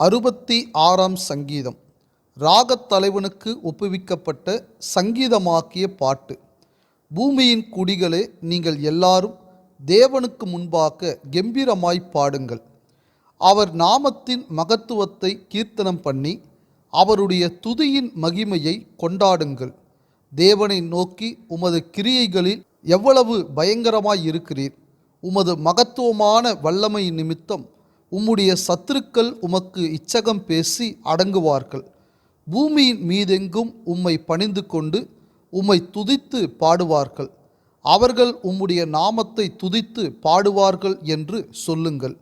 அறுபத்தி ஆறாம் சங்கீதம். ராகத்தலைவனுக்கு ஒப்புவிக்கப்பட்ட சங்கீதமாக்கிய பாட்டு. பூமியின் குடிகளே நீங்கள் எல்லாரும் தேவனுக்கு முன்பாக கெம்பீரமாய் பாடுங்கள். அவர் நாமத்தின் மகத்துவத்தை கீர்த்தனம் பண்ணி அவருடைய துதியின் மகிமையை கொண்டாடுங்கள். தேவனை நோக்கி உமது கிரியைகளில் எவ்வளவு பயங்கரமாய் இருக்கிறீர். உமது மகத்துவமான வல்லமை நிமித்தம் உம்முடைய சத்துருக்கள் உமக்கு இச்சகம் பேசி அடங்குவார்கள். பூமியின் மீதெங்கும் உம்மை பணிந்து கொண்டு உம்மை துதித்து பாடுவார்கள். அவர்கள் உம்முடைய நாமத்தை துதித்து பாடுவார்கள் என்று சொல்லுங்கள்.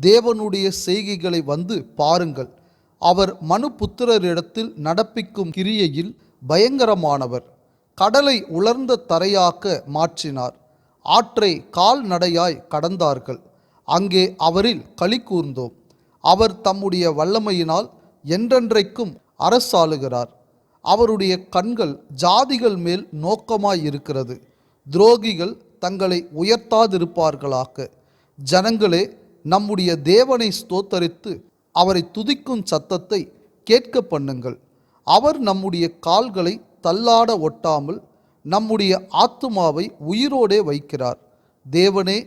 தேவனுடைய செய்கைகளை வந்து பாருங்கள். அவர் மனுபுத்திரரிடத்தில் நடப்பிக்கும் கிரியையில் பயங்கரமானவர். கடலை உலர்ந்த தரையாக்க மாற்றினார். ஆற்றை கால்நடையாய் கடந்தார்கள். அங்கே அவரில் களி கூர்ந்தோம். அவர் தம்முடைய வல்லமையினால் என்றென்றைக்கும் அரசாளுகிறார். அவருடைய கண்கள் ஜாதிகள் மேல் நோக்கமாய் இருக்கிறது துரோகிகள் தங்களை உயர்த்தாதிருப்பார்களாக. ஜனங்களே நம்முடைய தேவனை ஸ்தோத்தரித்து அவரை துதிக்கும் சத்தத்தை கேட்க பண்ணுங்கள். அவர் நம்முடைய கால்களை தள்ளாட ஒட்டாமல் நம்முடைய ஆத்துமாவை உயிரோடே வைக்கிறார். தேவனே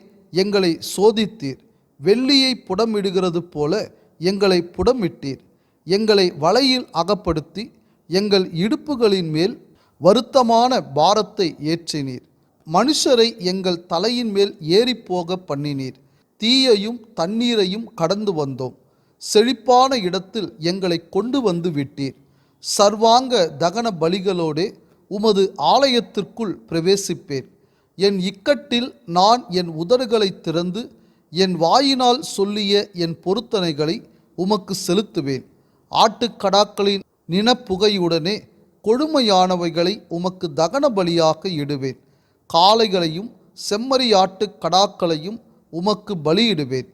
எங்களை சோதித்தீர். வெள்ளியை புடமிடுகிறது போல எங்களை புடமிட்டீர். எங்களை வலையில் அகப்படுத்தி எங்கள் இடுப்புகளின் மேல் வருத்தமான பாரத்தை ஏற்றினீர். மனுஷரை எங்கள் தலையின் மேல் ஏறிப்போக பண்ணினீர். தீயையும் தண்ணீரையும் கடந்து வந்தோம். செழிப்பான இடத்தில் எங்களை கொண்டு வந்து விட்டீர். சர்வாங்க தகன பலிகளோடே உமது ஆலயத்திற்குள் பிரவேசிப்பேன். என் இக்கட்டில் நான் என் உதடுகளை திறந்து என் வாயினால் சொல்லிய என் பொருத்தனைகளை உமக்கு செலுத்துவேன். ஆட்டுக்கடாக்களின் நினப்புகையுடனே கொழுமையானவைகளை உமக்கு தகன பலியாக இடுவேன். காளைகளையும் செம்மறியாட்டு கடாக்களையும் உமக்கு பலியிடுவேன்.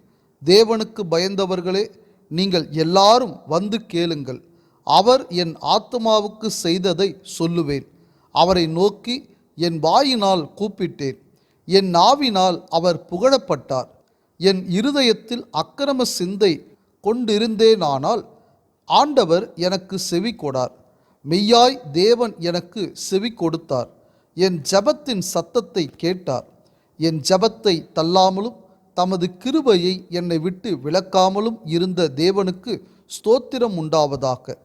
தேவனுக்கு பயந்தவர்களே நீங்கள் எல்லாரும் வந்து கேளுங்கள். அவர் என் ஆத்மாவுக்கு செய்ததை சொல்லுவேன். அவரை நோக்கி என் வாயினால் கூப்பிட்டேன். என் நாவினால் அவர் புகழப்பட்டார். என் இருதயத்தில் அக்கிரம சிந்தை கொண்டிருந்தேனானால் ஆண்டவர் எனக்கு செவி கொடார். மெய்யாய் தேவன் எனக்கு செவி கொடுத்தார். என் ஜபத்தின் சத்தத்தை கேட்டார். என் ஜபத்தை தள்ளாமலும் தமது கிருபையை என்னை விட்டு விலக்காமலும் இருந்த தேவனுக்கு ஸ்தோத்திரம் உண்டாவதாக.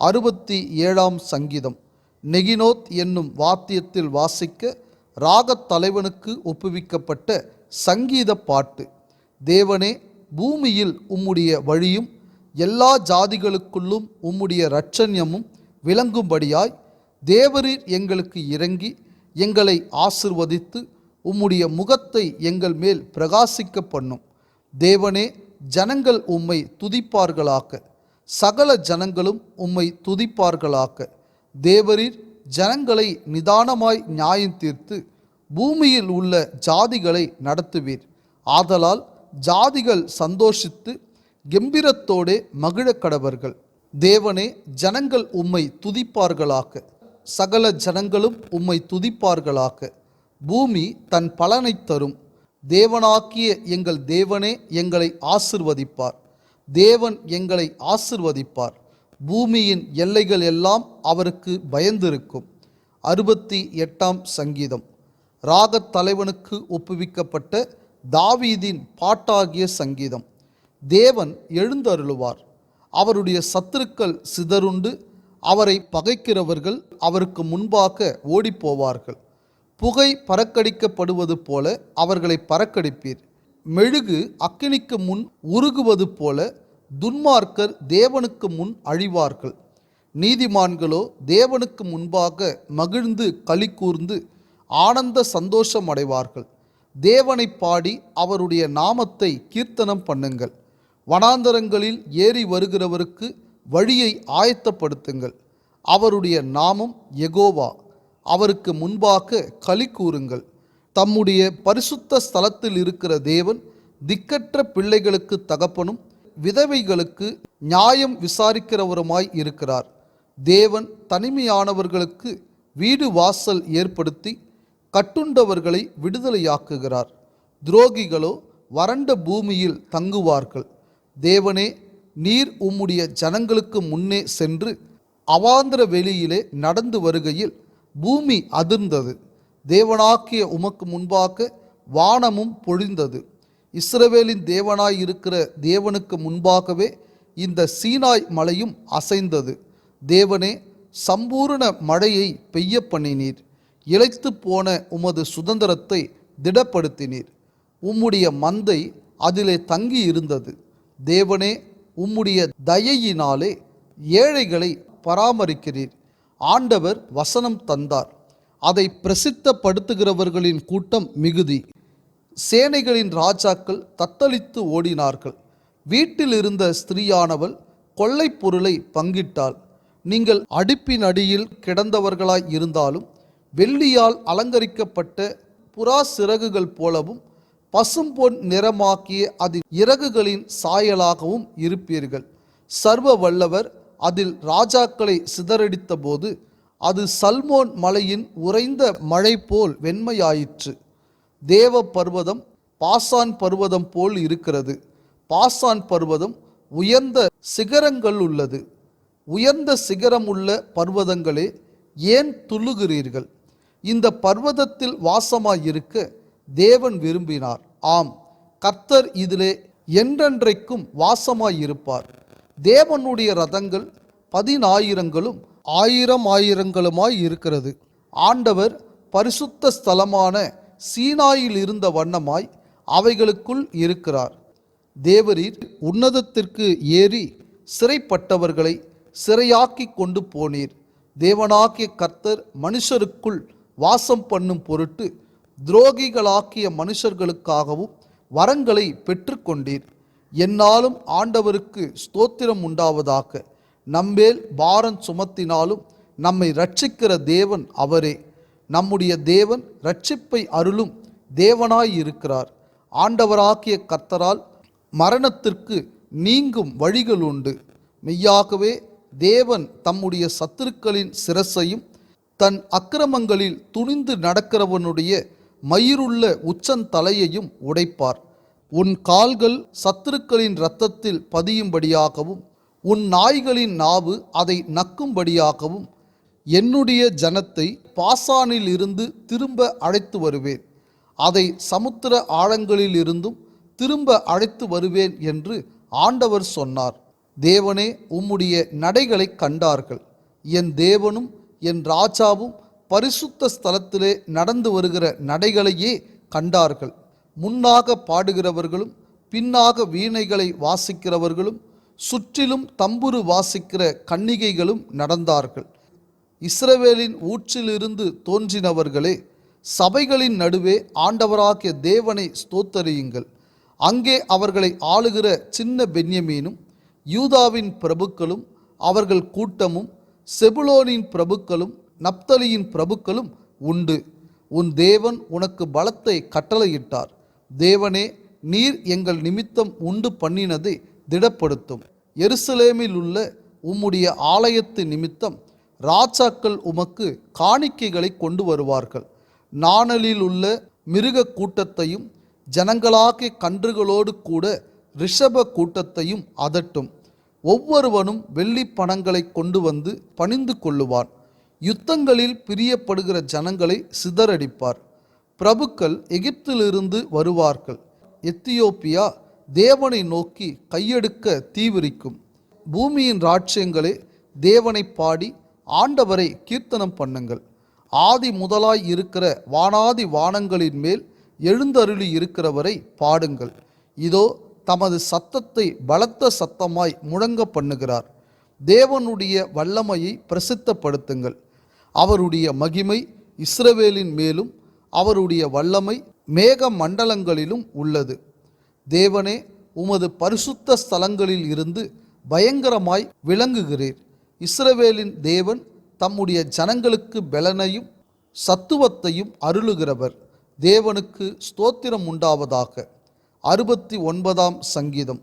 அறுபத்தி ஏழாம் சங்கீதம். நெகினோத் என்னும் வாத்தியத்தில் வாசிக்க ராகத் தலைவனுக்கு ஒப்புவிக்கப்பட்ட சங்கீத பாட்டு. தேவனே பூமியில் உம்முடைய வழியும் எல்லா ஜாதிகளுக்குள்ளும் உம்முடைய இரட்சண்யமும் விளங்கும்படியாய் தேவரீர் எங்களுக்கு இறங்கி எங்களை ஆசிர்வதித்து உம்முடைய முகத்தை எங்கள் மேல் பிரகாசிக்க பண்ணும். தேவனே ஜனங்கள் உம்மை துதிப்பார்களாக. சகல ஜனங்களும் உம்மை துதிப்பார்களாக. தேவரீர் ஜனங்களை நிதானமாய் நியாயம் தீர்த்து பூமியில் உள்ள ஜாதிகளை நடத்துவீர். ஆதலால் ஜாதிகள் சந்தோஷித்து கெம்பீரத்தோடே மகிழக் கடவர்கள். தேவனே ஜனங்கள் உம்மை துதிப்பார்களாக. சகல ஜனங்களும் உம்மை துதிப்பார்களாக. பூமி தன் பலனை தரும். தேவனாக்கிய எங்கள் தேவனே எங்களை ஆசிர்வதிப்பார். தேவன் எங்களை ஆசிர்வதிப்பார். பூமியின் எல்லைகள் எல்லாம் அவருக்கு பயந்திருக்கும். அறுபத்தி எட்டாம் சங்கீதம். ராகத் தலைவனுக்கு ஒப்புவிக்கப்பட்ட தாவீதின் பாட்டாகிய சங்கீதம். தேவன் எழுந்தருளுவார். அவருடைய சத்துருக்கள் சிதறுண்டு அவரை பகைக்கிறவர்கள் அவருக்கு முன்பாக ஓடிப்போவார்கள். புகை பறக்கடிக்கப்படுவது போல அவர்களை பறக்கடிப்பீர். மெழுகு அக்கினிக்கு முன் உருகுவது போல துன்மார்க்கர் தேவனுக்கு முன் அழிவார்கள். நீதிமான்களோ தேவனுக்கு முன்பாக மகிழ்ந்து களி கூர்ந்து ஆனந்த சந்தோஷம் அடைவார்கள் தேவனை பாடி அவருடைய நாமத்தை கீர்த்தனம் பண்ணுங்கள். வனாந்தரங்களில் ஏறி வருகிறவருக்கு வழியை ஆயத்தப்படுத்துங்கள். அவருடைய நாமம் எகோவா அவருக்கு முன்பாக களி கூறுங்கள். தம்முடைய பரிசுத்த ஸ்தலத்தில் இருக்கிற தேவன் திக்கற்ற பிள்ளைகளுக்கு தகப்பனும் விதவைகளுக்கு நியாயம் விசாரிக்கிறவருமாய் இருக்கிறார். தேவன் தனிமையானவர்களுக்கு வீடு வாசல் ஏற்படுத்தி கட்டுண்டவர்களை விடுதலையாக்குகிறார். துரோகிகளோ வறண்ட பூமியில் தங்குவார்கள். தேவனே நீர் உம்முடைய ஜனங்களுக்கு முன்னே சென்று அவாந்திர வெளியிலே நடந்து வருகையில் பூமி அதிர்ந்தது. தேவனாக்கிய உமக்கு முன்பாக வானமும் பொழிந்தது. இஸ்ரவேலின் தேவனாய் இருக்கிற தேவனுக்கு முன்பாகவே இந்த சீனாய் மலையும் அசைந்தது. தேவனே சம்பூரண மழையை பெய்ய பண்ணினீர். இழைத்து போன உமது சுதந்திரத்தை திடப்படுத்தினீர். உம்முடைய மந்தை அதிலே தங்கி இருந்தது தேவனே உம்முடைய தயையினாலே ஏழைகளை பராமரிக்கிறீர். ஆண்டவர் வசனம் தந்தார். அதை பிரசித்தப்படுத்துகிறவர்களின் கூட்டம் மிகுதி. சேனைகளின் ராஜாக்கள் தத்தளித்து ஓடினார்கள். வீட்டில் இருந்த ஸ்திரீயானவள் கொள்ளைப் பொருளை பங்கிட்டாள். நீங்கள் அடுப்பின் அடியில் கிடந்தவர்களாய் இருந்தாலும் வெள்ளியால் அலங்கரிக்கப்பட்ட புறா சிறகுகள் போலவும் பசும்பொன் நிறமாக்கிய அதில் இறகுகளின் சாயலாகவும் இருப்பீர்கள். சர்வ வல்லவர் அதில் ராஜாக்களை சிதறடித்த போது அது சல்மோன் மலையின் உறைந்த மழை போல் வெண்மையாயிற்று. தேவ பர்வதம் பாசான் பர்வதம் போல் இருக்கிறது. பாசான் பர்வதம் உயர்ந்த சிகரங்கள் உள்ளது. உயர்ந்த சிகரம் உள்ள பர்வதங்களே ஏன் துள்ளுகிறீர்கள்? இந்த பர்வதத்தில் வாசமாயிருக்க தேவன் விரும்பினார். ஆம் கர்த்தர் இதிலே என்றென்றைக்கும் வாசமாயிருப்பார். தேவனுடைய ரதங்கள் பதினாயிரங்களும் ஆயிரம் ஆயிரங்களுமாய் இருக்கிறது. ஆண்டவர் பரிசுத்த ஸ்தலமான சீனாயில் இருந்த வண்ணமாய் அவைகளுக்குள் இருக்கிறார். தேவரீர் உன்னதத்திற்கு ஏறி சிறைப்பட்டவர்களை சிறையாக்கி கொண்டு போனீர். தேவனாகிய கர்த்தர் மனுஷருக்குள் வாசம் பண்ணும் பொருட்டு துரோகிகளாக்கிய மனுஷர்களுக்காகவும் வரங்களை பெற்றுக்கொண்டீர். என்னாலும் ஆண்டவருக்கு ஸ்தோத்திரம் உண்டாவதாக. நம்மேல் பாரம் சுமத்தினாலும் நம்மை ரட்சிக்கிற தேவன் அவரே. நம்முடைய தேவன் ரட்சிப்பை அருளும் தேவனாய் இருக்கிறார். ஆண்டவராகிய கர்த்தரால் மரணத்திற்கு நீங்கும் வழிகள் உண்டு. மெய்யாகவே தேவன் தம்முடைய சத்துருக்களின் சிரசையும் தன் அக்கிரமங்களில் துணிந்து நடக்கிறவனுடைய மயிருள்ள உச்சந்தலையையும் உடைப்பார். உன் கால்கள் சத்துருக்களின் இரத்தத்தில் பதியும்படியாகவும் உன் நாய்களின் நாவு அதை நக்கும்படியாகவும் என்னுடைய ஜனத்தை பாசானில் இருந்து திரும்ப அழைத்து வருவேன். அதை சமுத்திர ஆழங்களில் இருந்தும் திரும்ப அழைத்து வருவேன் என்று ஆண்டவர் சொன்னார். தேவனே உம்முடைய நடைகளை கண்டார்கள். என் தேவனும் என் ராஜாவும் பரிசுத்த ஸ்தலத்திலே நடந்து வருகிற நடைகளையே கண்டார்கள். முன்னாக பாடுகிறவர்களும் பின்னாக வீணைகளை வாசிக்கிறவர்களும் சுற்றிலும் தம்புரு வாசிக்கிற கன்னிகைகளும் நடந்தார்கள். இஸ்ரவேலின் ஊற்றிலிருந்து தோன்றினவர்களே சபைகளின் நடுவே ஆண்டவராகிய தேவனை ஸ்தோத்தரியுங்கள். அங்கே அவர்களை ஆளுகிற சின்ன பென்யமீனும் யூதாவின் பிரபுக்களும் அவர்கள் கூட்டமும் செபுலோனின் பிரபுக்களும் நப்தலியின் பிரபுக்களும் உண்டு. உன் தேவன் உனக்கு பலத்தை கட்டளையிட்டார். தேவனே நீர் எங்கள் நிமித்தம் உண்டு பண்ணினதை திடப்படுத்தும். எருசலேமில் உள்ள உம்முடைய ஆலயத்து நிமித்தம் ராஜாக்கள் உமக்கு காணிக்கைகளை கொண்டு வருவார்கள். நாணலில் உள்ள மிருக கூட்டத்தையும் ஜனங்களாகிய கன்றுகளோடு கூட ரிஷப கூட்டத்தையும் அதட்டும். ஒவ்வொருவனும் வெள்ளி பணங்களை கொண்டு வந்து பணிந்து கொள்ளுவான். யுத்தங்களில் பிரியப்படுகிற ஜனங்களை சிதறடிப்பார். பிரபுக்கள் எகிப்திலிருந்து வருவார்கள். எத்தியோப்பியா தேவனை நோக்கி கையெடுக்க தீவிரிக்கும். பூமியின் ராட்சியங்களே தேவனை பாடி ஆண்டவரை கீர்த்தனம் பண்ணுங்கள். ஆதி முதலாய் இருக்கிற வானாதி வானங்களின் மேல் எழுந்தருளி இருக்கிறவரை பாடுங்கள். இதோ தமது சத்தத்தை பலத்த சத்தமாய் முழங்க பண்ணுகிறார். தேவனுடைய வல்லமையை பிரசித்தப்படுத்துங்கள். அவருடைய மகிமை இஸ்ரவேலின் மேலும் அவருடைய வல்லமை மேக மண்டலங்களிலும் உள்ளது. தேவனே உமது பரிசுத்த ஸ்தலங்களில் இருந்து பயங்கரமாய் விளங்குகிறீர். இஸ்ரவேலின் தேவன் தம்முடைய ஜனங்களுக்கு பெலனையும் சத்துவத்தையும் அருளுகிறவர். தேவனுக்கு ஸ்தோத்திரம் உண்டாவதாக. அறுபத்தி ஒன்பதாம் சங்கீதம்.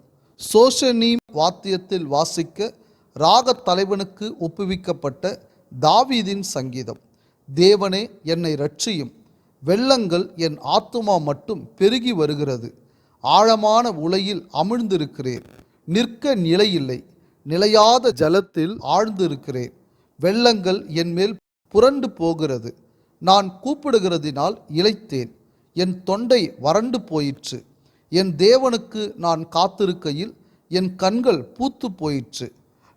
சோஷனீம் வாத்தியத்தில் வாசிக்க ராகத் தலைவனுக்கு ஒப்புவிக்கப்பட்ட தாவீதின் சங்கீதம். தேவனே என்னை ரட்சியும் வெள்ளங்கள் என் ஆத்துமா மட்டும் பெருகி வருகிறது. ஆழமான உலையில் அமிழ்ந்திருக்கிறேன். நிற்க நிலையில்லை. நிலையாத ஜலத்தில் ஆழ்ந்திருக்கிறேன். வெள்ளங்கள் என்மேல் புரண்டு போகிறது. நான் கூப்பிடுகிறதினால் இழைத்தேன் என் தொண்டை வறண்டு போயிற்று. என் தேவனுக்கு நான் காத்திருக்கையில் என் கண்கள் பூத்து போயிற்று.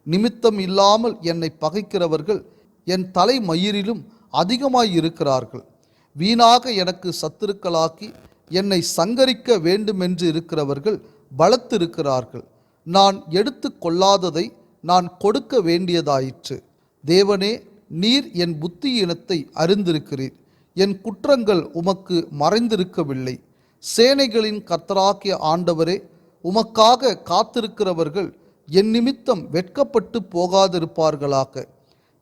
நிமித்தம் இல்லாமல் என்னை பகைக்கிறவர்கள் என் தலைமயிரிலும் அதிகமாய் இருக்கிறார்கள் வீணாக எனக்கு சத்துருக்களாக்கி என்னை சங்கரிக்க வேண்டுமென்று இருக்கிறவர்கள் பலத்திருக்கிறார்கள். நான் எடுத்து கொள்ளாததை நான் கொடுக்க வேண்டியதாயிற்று. தேவனே நீர் என் புத்தியினத்தை அறிந்திருக்கிறீர். என் குற்றங்கள் உமக்கு மறைந்திருக்கவில்லை. சேனைகளின் கர்த்தராகிய ஆண்டவரே உமக்காக காத்திருக்கிறவர்கள் என் நிமித்தம் வெட்கப்பட்டு போகாதிருப்பார்களாக.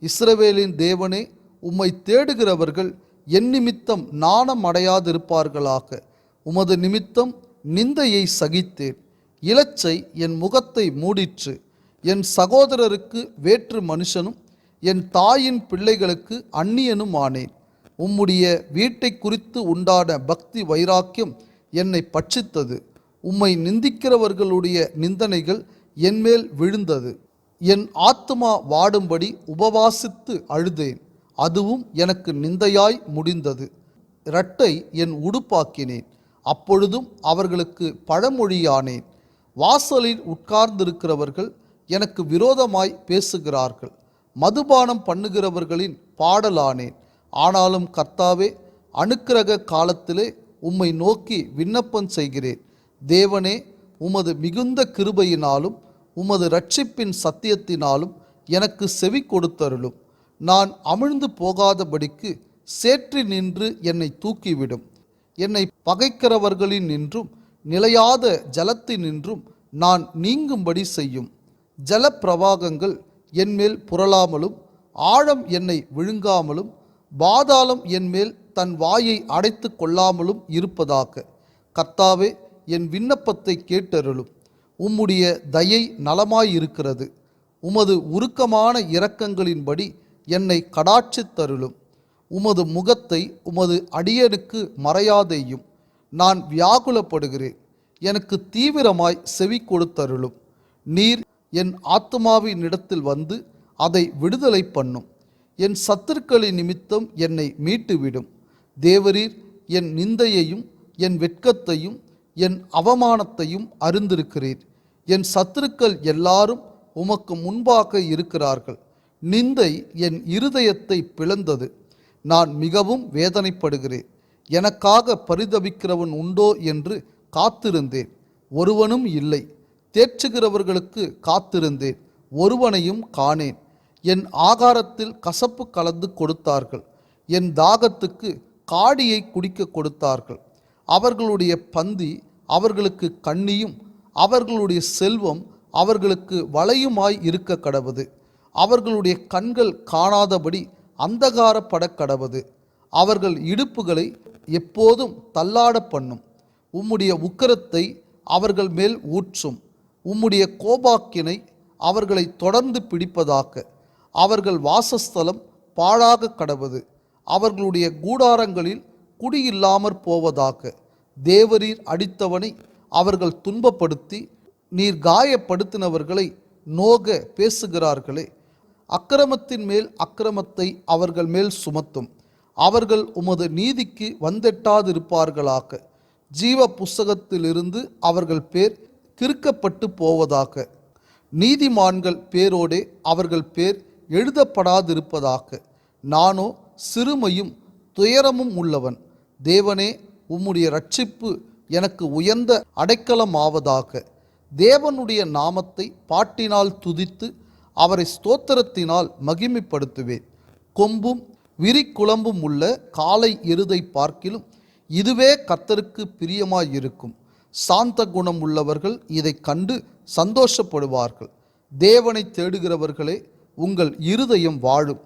இஸ்ரவேலின் தேவனே உம்மை தேடுகிறவர்கள் என் நிமித்தம் நாணம் அடையாதிருப்பார்களாக உமது நிமித்தம் நிந்தையை சகித்தேன். இலச்சை என் முகத்தை மூடிற்று. என் சகோதரருக்கு வேற்று மனுஷனும் என் தாயின் பிள்ளைகளுக்கு அந்நியனும் ஆனேன் உம்முடைய வீட்டை குறித்து உண்டான பக்தி வைராக்கியம் என்னை பட்சித்தது. உம்மை நிந்திக்கிறவர்களுடைய நிந்தனைகள் என்மேல் விழுந்தது. என் ஆத்மா வாடும்படி உபவாசித்து அழுதேன். அதுவும் எனக்கு நிந்தையாய் முடிந்தது. இரட்டை என் உடுப்பாக்கினேன். அப்பொழுதும் அவர்களுக்கு பழமொழியானேன். வாசலில் உட்கார்ந்திருக்கிறவர்கள் எனக்கு விரோதமாய் பேசுகிறார்கள். மதுபானம் பண்ணுகிறவர்களின் பாடலானேன். ஆனாலும் கர்த்தாவே அனுக்கிரக காலத்திலே உம்மை நோக்கி விண்ணப்பம் செய்கிறேன். தேவனே உமது மிகுந்த கிருபையினாலும் உமது ரட்சிப்பின் சத்தியத்தினாலும் எனக்கு செவி கொடுத்தருளும். நான் அமிழ்ந்து போகாதபடிக்கு சேற்றி நின்று என்னை தூக்கிவிடும். என்னை பகைக்கிறவர்களின் நின்றும் நிலையாத ஜலத்தினின்றும் நான் நீங்கும்படி செய்யும். ஜலப்பிரவாகங்கள் என்மேல் புரளாமலும் ஆழம் என்னை விழுங்காமலும் பாதாளம் என்மேல் தன் வாயை அடைத்து கொள்ளாமலும் இருப்பதாக கர்த்தாவே என் விண்ணப்பத்தை கேட்டருளும். உம்முடைய தயை நலமாயிருக்கிறது. உமது உருக்கமான இரக்கங்களின்படி என்னை கடாட்சித்தருளும். உமது முகத்தை உமது அடியனுக்கு மறையாதேயும். நான் வியாகுலப்படுகிறேன். எனக்கு தீவிரமாய் செவி கொடுத்தருளும். நீர் என் ஆத்மாவின் இடத்தில் வந்து அதை விடுதலை பண்ணும். என் சத்துருக்களின் நிமித்தம் என்னை மீட்டுவிடும். தேவரீர் என் நிந்தையையும் என் வெட்கத்தையும் என் அவமானத்தையும் அறிந்திருக்கிறீர். என் சத்துருக்கள் எல்லாரும் உமக்கு முன்பாக இருக்கிறார்கள். நிந்தை என் இருதயத்தை பிளந்தது. நான் மிகவும் வேதனைப்படுகிறேன். எனக்காக பரிதவிக்கிறவன் உண்டோ என்று காத்திருந்தேன். ஒருவனும் இல்லை. தேற்றுகிறவர்களுக்கு காத்திருந்தேன். ஒருவனையும் காணேன். என் ஆகாரத்தில் கசப்பு கலந்து கொடுத்தார்கள். என் தாகத்துக்கு காடியை குடிக்க கொடுத்தார்கள். அவர்களுடைய பந்தி அவர்களுக்கு கண்ணியும் அவர்களுடைய செல்வம் அவர்களுக்கு வளையுமாய் இருக்க கடவுது. அவர்களுடைய கண்கள் காணாதபடி அந்தகாரப்பட கடவுது. அவர்கள் இடுப்புகளை எப்போதும் தள்ளாட பண்ணும். உம்முடைய உக்கிரத்தை அவர்கள் மேல் ஊற்றும். உம்முடைய கோபாக்கினை அவர்களை தொடர்ந்து பிடிப்பதாக. அவர்கள் வாசஸ்தலம் பாழாக கடவது. அவர்களுடைய கூடாரங்களில் குடியில்லாமற் போவதாக. தேவரீர் அடித்தவனை அவர்கள் துன்பப்படுத்தி நீர் காயப்படுத்தினவர்களை நோக பேசுகிறார்களே. அக்கிரமத்தின் மேல் அக்கிரமத்தை அவர்கள் மேல் சுமத்தும். அவர்கள் உமது நீதிக்கு வந்தெட்டாதிருப்பார்களாக. ஜீவ புஸ்தகத்திலிருந்து அவர்கள் பேர் கிறுக்கப்பட்டு போவதாக. நீதிமான்கள் பேரோடே அவர்கள் பேர் எழுதப்படாதிருப்பதாக. நானோ சிறுமையும் துயரமும் உள்ளவன். தேவனே உம்முடைய ரட்சிப்பு எனக்கு உயர்ந்த அடைக்கலமாவதாக. தேவனுடைய நாமத்தை பாட்டினால் துதித்து அவரை ஸ்தோத்திரத்தினால் மகிமைப்படுத்துவேன். கொம்பும் விரிக்குழம்பும் உள்ள காலை எருதை பார்க்கிலும் இதுவே கர்த்தருக்கு பிரியமாயிருக்கும். சாந்த குணம் உள்ளவர்கள் இதை கண்டு சந்தோஷப்படுவார்கள். தேவனை தேடுகிறவர்களே உங்கள் இருதயம் வாழும்.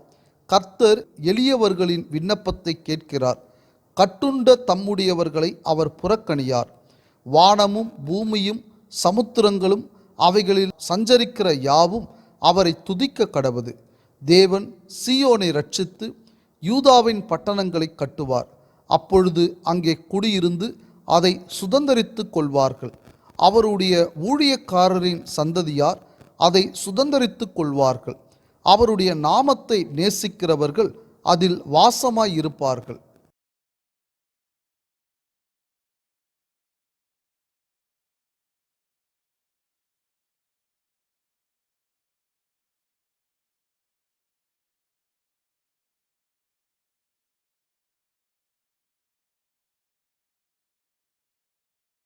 கர்த்தர் எளியவர்களின் விண்ணப்பத்தை கேட்கிறார். கட்டுண்ட தம்முடையவர்களை அவர் புறக்கணியார். வானமும் பூமியும் சமுத்திரங்களும் அவைகளில் சஞ்சரிக்கிற யாவும் அவரை துதிக்க கடவது. தேவன் சியோனை ரட்சித்து யூதாவின் பட்டணங்களை கட்டுவார். அப்பொழுது அங்கே குடியிருந்து அதை சுதந்தரித்து கொள்வார்கள். அவருடைய ஊழியக்காரரின் சந்ததியார் அதை சுதந்தரித்து கொள்வார்கள். அவருடைய நாமத்தை நேசிக்கிறவர்கள் அதில் வாசமாயிருப்பார்கள்.